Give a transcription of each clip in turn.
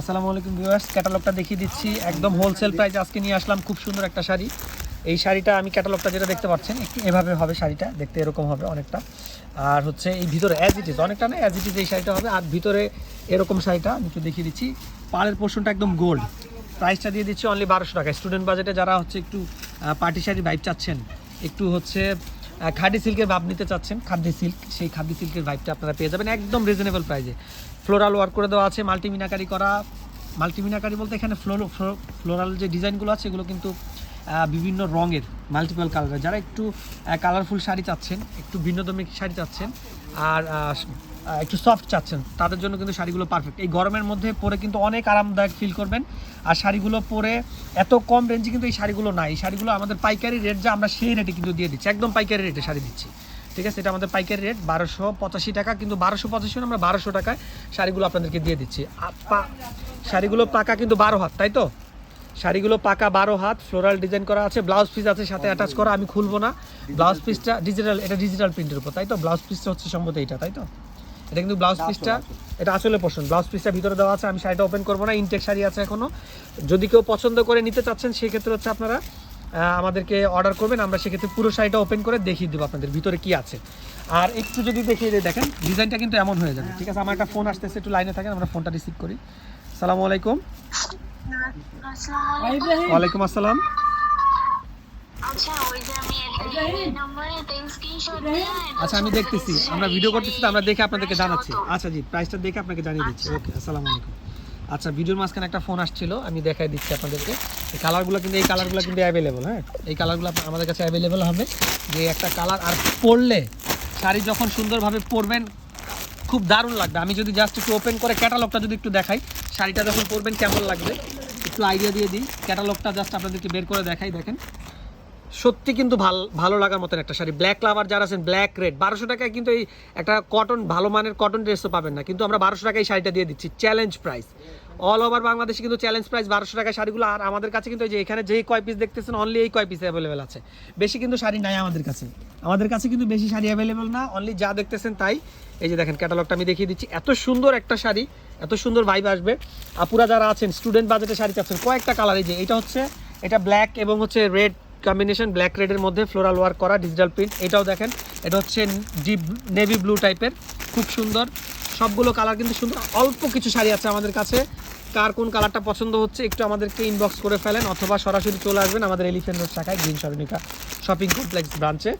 আসসালামু আলাইকুম ভিউয়ার্স, ক্যাটালগটা দেখিয়ে দিচ্ছি। একদম হোলসেল প্রাইস আজকে নিয়ে আসলাম, খুব সুন্দর একটা শাড়ি। এই শাড়িটা আমি ক্যাটালগটা যেটা দেখতে পাচ্ছেন একটু এভাবে হবে শাড়িটা, দেখতে এরকম হবে অনেকটা। আর হচ্ছে এই ভিতরে অ্যাজ ইট ইজ অনেকটা না অ্যাজ ইট ইজ এই শাড়িটা হবে। আর ভিতরে এরকম শাড়িটা, আমি একটু দেখিয়ে দিচ্ছি, পাড়ের পোর্শনটা একদম গোল্ড প্রাইসটা দিয়ে দিচ্ছি অনলি বারোশো টাকা। স্টুডেন্ট বাজেটে যারা হচ্ছে একটু পার্টি শাড়ি ভাইব চাচ্ছেন, একটু হচ্ছে খাদি সিল্কের ভাব নিতে চাচ্ছেন? খাদি সিল্ক, সেই খাদি সিল্কের ভাইবটা আপনারা পেয়ে যাবেন একদম রিজনেবল প্রাইসে ফ্লোরাল ওয়ার্ক করে দেওয়া আছে মাল্টিমিনাকারি করা। মাল্টিমিনাকারি বলতে এখানে ফ্লোর ফ্লোরাল যে ডিজাইনগুলো আছে, এগুলো কিন্তু বিভিন্ন রঙের মাল্টিপল কালারের যারা একটু কালারফুল শাড়ি চাচ্ছেন, একটু ভিন্নদমিক শাড়ি চাচ্ছেন, আর একটু সফট চাচ্ছেন, তাদের জন্য কিন্তু শাড়িগুলো পারফেক্ট এই গরমের মধ্যে পরে কিন্তু অনেক আরামদায়ক ফিল করবেন। আর শাড়িগুলো পরে এত কম রেঞ্জে কিন্তু এই শাড়িগুলো নাই এই শাড়িগুলো আমাদের পাইকারি রেট যা আমরা সেই রেটে কিন্তু দিয়ে দিচ্ছি। একদম পাইকারি রেটে শাড়ি দিচ্ছি। ঠিক আছে? এটা আমাদের পাইকারি রেট বারোশো পঁচাশি টাকা কিন্তু বারোশো পঁচাশি আমরা বারোশো টাকায় শাড়িগুলো আপনাদেরকে দিয়ে দিচ্ছি। শাড়িগুলো পাকা কিন্তু বারো হাত, তাই তো? শাড়িগুলো পাকা বারো হাত ফ্লোরাল ডিজাইন করা আছে ব্লাউজ পিস আছে, সাথে অ্যাটাচ করা, আমি খুলবো না। ব্লাউজ পিসটা ডিজিটাল এটা ডিজিটাল প্রিন্টের উপর, তাই তো? ব্লাউজ পিসটা হচ্ছে সম্ভবত এটা তাই তো? এটা কিন্তু ব্লাউজ পিসটা এটা আসলে পছন্দ ব্লাউজ পিসটা ভিতরে দেওয়া আছে আমি শাড়িটা ওপেন করব না ইনটেক শাড়ি আছে এখনও। যদি কেউ পছন্দ করে নিতে চাচ্ছেন সেক্ষেত্রে হচ্ছে আপনারা আমাদেরকে অর্ডার করবেন আমরা সেক্ষেত্রে পুরো শাড়িটা ওপেন করে দেখিয়ে দেবো আপনাদের ভিতরে কি আছে। আর একটু যদি দেখিয়ে দিই দেখেন ডিজাইনটা কিন্তু এমন হয়ে যাবে ঠিক আছে? আমার একটা ফোন আসতেছে একটু লাইনে থাকেন আমরা ফোনটা রিসিভ করি। সালামু আলাইকুম। ওয়ালাইকুম আসসালাম। আচ্ছা আচ্ছা আমি দেখতেছি। আমরা ভিডিও করতেছি তো আমরা দেখে আপনাদেরকে জানাচ্ছি। আচ্ছা জি প্রাইসটা দেখে আপনাকে জানিয়ে দিচ্ছি। ওকে আসসালামু আলাইকুম। আচ্ছা ভিডিওর মাঝখানে একটা ফোন আসছিল আমি দেখাই দিচ্ছি আপনাদেরকে। এই কালারগুলো কিন্তু এই কালারগুলো কিন্তু অ্যাভেলেবল হ্যাঁ? এই কালারগুলো আমাদের কাছে অ্যাভেলেবল হবে। যে একটা কালার আর পরলে শাড়ি যখন সুন্দরভাবে পরবেন খুব দারুণ লাগবে। আমি যদি জাস্ট একটু ওপেন করে ক্যাটালগটা যদি একটু দেখাই শাড়িটা যখন পরবেন কেমন লাগবে? একটু আইডিয়া দিয়ে দিই। ক্যাটালগটা জাস্ট আপনাদেরকে বের করে দেখাই দেখেন। সত্যি কিন্তু ভালো, ভালো লাগার মতন একটা শাড়ি। ব্ল্যাক লাভার যারা আছেন ব্ল্যাক রেড বারোশো টাকায় কিন্তু এই একটা কটন ভালো মানের কটন ড্রেসও পাবেন না। কিন্তু আমরা বারোশো টাকায় শাড়িটা দিয়ে দিচ্ছি। চ্যালেঞ্জ প্রাইস অল ওভার বাংলাদেশে কিন্তু চ্যালেঞ্জ প্রাইস বারোশো টাকায় শাড়িগুলো। আর আমাদের কাছে কিন্তু যে এখানে যেই কয় পিস দেখতেছেন অনলি এই কয় পিস অ্যাভেলেবেল আছে। বেশি কিন্তু শাড়ি নাই আমাদের কাছে। আমাদের কাছে কিন্তু বেশি শাড়ি অ্যাভেলেবেল না অনলি যা দেখতেছেন তাই। এই যে দেখেন ক্যাটালগটা আমি দেখিয়ে দিচ্ছি। এত সুন্দর একটা শাড়ি, এত সুন্দর ভাইব আসবে। আপুরা যারা আছেন স্টুডেন্ট বাজেটে শাড়ি চাচ্ছেন, কয়েকটা কালার এই যে, এটা হচ্ছে, এটা ব্ল্যাক এবং হচ্ছে রেড কম্বিনেশন ব্ল্যাক রেডের মধ্যে ফ্লোরাল ওয়ার্ক করা ডিজিটাল প্রিন্ট এটাও দেখেন, এটা হচ্ছে ডিপ নেভি ব্লু টাইপের খুব সুন্দর। সবগুলো কালার কিন্তু সুন্দর। অল্প কিছু শাড়ি আছে আমাদের কাছে। কার কোন কালারটা পছন্দ হচ্ছে একটু আমাদেরকে ইনবক্স করে ফেলেন, অথবা সরাসরি চলে আসবেন আমাদের এলিফেন্ট রোড শাখায় গ্রিন সরণিকা শপিং কমপ্লেক্স ব্রাঞ্চে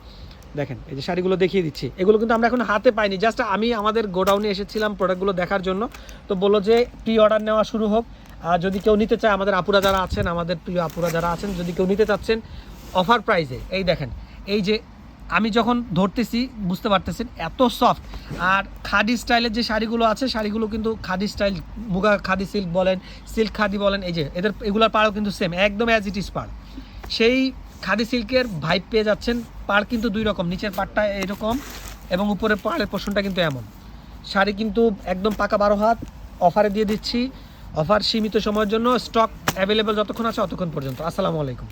দেখেন, এই যে শাড়িগুলো দেখিয়ে দিচ্ছি। এগুলো কিন্তু আমরা এখন হাতে পাইনি। জাস্ট আমি আমাদের গোডাউনে এসেছিলাম প্রোডাক্টগুলো দেখার জন্য। তো বলল যে প্রি অর্ডার নেওয়া শুরু হোক। আর যদি কেউ নিতে চায়, আমাদের আপুরা যারা আছেন, আমাদের প্রিয় আপুরা যারা আছেন, যদি কেউ নিতে চাচ্ছেন অফার প্রাইসে। এই দেখেন, এই যে আমি যখন ধরতেছি, বুঝতে পারতেছেন, এত সফট আর খাদি স্টাইলের যে শাড়িগুলো আছে, শাড়িগুলো কিন্তু খাদি স্টাইল, মুগা খাদি সিল্ক বলেন সিল্ক খাদি বলেন, এই যে এদের, এগুলোর পাড়ও কিন্তু সেম একদম অ্যাজ ইট ইজ পাড়। সেই খাদি সিল্কের ভাইব পেয়ে যাচ্ছেন, পাড় কিন্তু দুই রকম, নিচের পাড়টা এরকম এবং উপরের পাড়ের পোষণটা কিন্তু এমন। শাড়ি কিন্তু একদম পাকা বারো হাত, অফারে দিয়ে দিচ্ছি। অফার সীমিত সময়ের জন্য স্টক অ্যাভেলেবেল যতক্ষণ আছে ততক্ষণ পর্যন্ত। আসসালামু আলাইকুম।